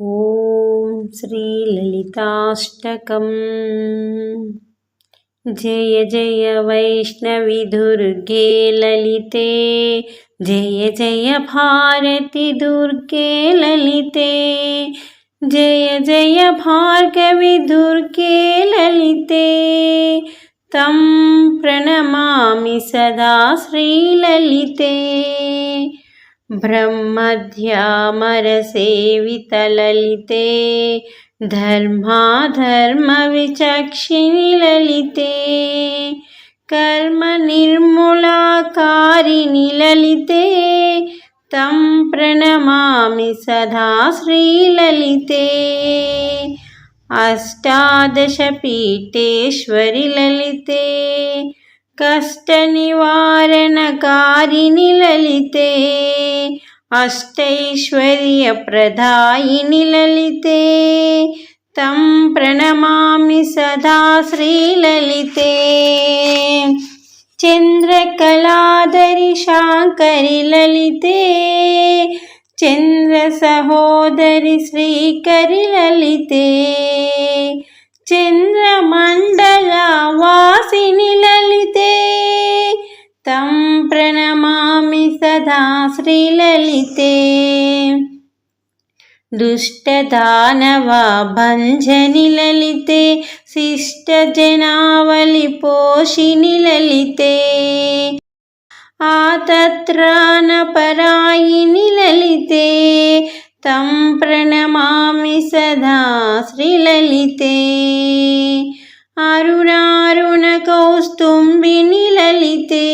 ॐ श्रीललिताष्टकम्। जय जय वैष्णवि दुर्गे ललिते। जय जय भारति दुर्गे ललिते। जय जय भार्गवि दुर्गे ललिते। तं प्रणमामि सदा श्रीललिते ब्रह्मध्यामरसेवितललिते धर्माधर्मविचक्षिणि ललिते कर्मनिर्मूलाकारिणि ललिते तं प्रणमामि सदा श्रीललिते अष्टादशपीठेश्वरि ललिते कष्टनिवारणकारिणि ललिते अष्टैश्वर्यप्रदायिनि ललिते तं प्रणमामि सदा श्रीललिते चन्द्रकलाधरि शाङ्करि ललिते चन्द्रसहोदरि श्रीकरि ललिते चन्द्रमण्डलवासिनि सदा श्रीललिते दुष्टदानवभञ्जनि ललिते शिष्टजनावलिपोषिनि ललिते आतत्राणपरायिनि ललिते तं प्रणमामि सदा श्रीललिते अरुणारुणकौस्तुम्बिनि ललिते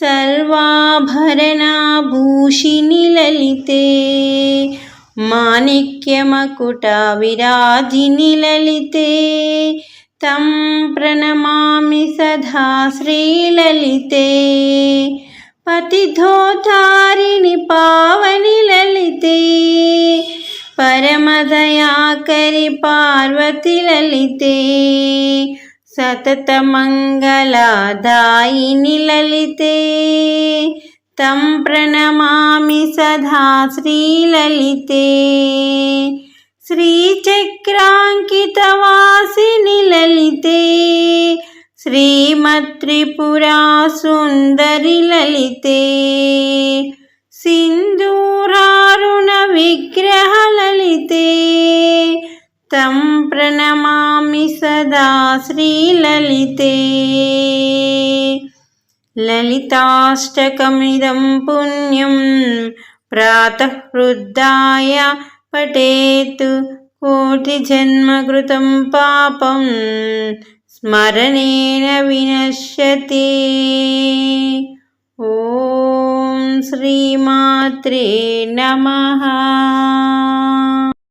सर्वाभरणाभूषिनि ललिते माणिक्यमकुटविराजिनि ललिते तं प्रणमामि सदा श्रीललिते। पतिधोतारिणि पावनि ललिते परमदयाकरि पार्वति ललिते सततमङ्गलदायिनि ललिते तं प्रणमामि सदा श्रीललिते श्रीचक्राङ्कितवासिनि ललिते श्रीमत्त्रिपुरा सुन्दरि ललिते सिन्दूरारुणविग्रहललिते तं प्रणमामि सदा श्रीललिते ललिताष्टकमिदं पुण्यं प्रातः वृद्धाय पठेत् कोटिजन्मकृतं पापं स्मरणेन विनश्यति ॐ श्रीमात्रे नमः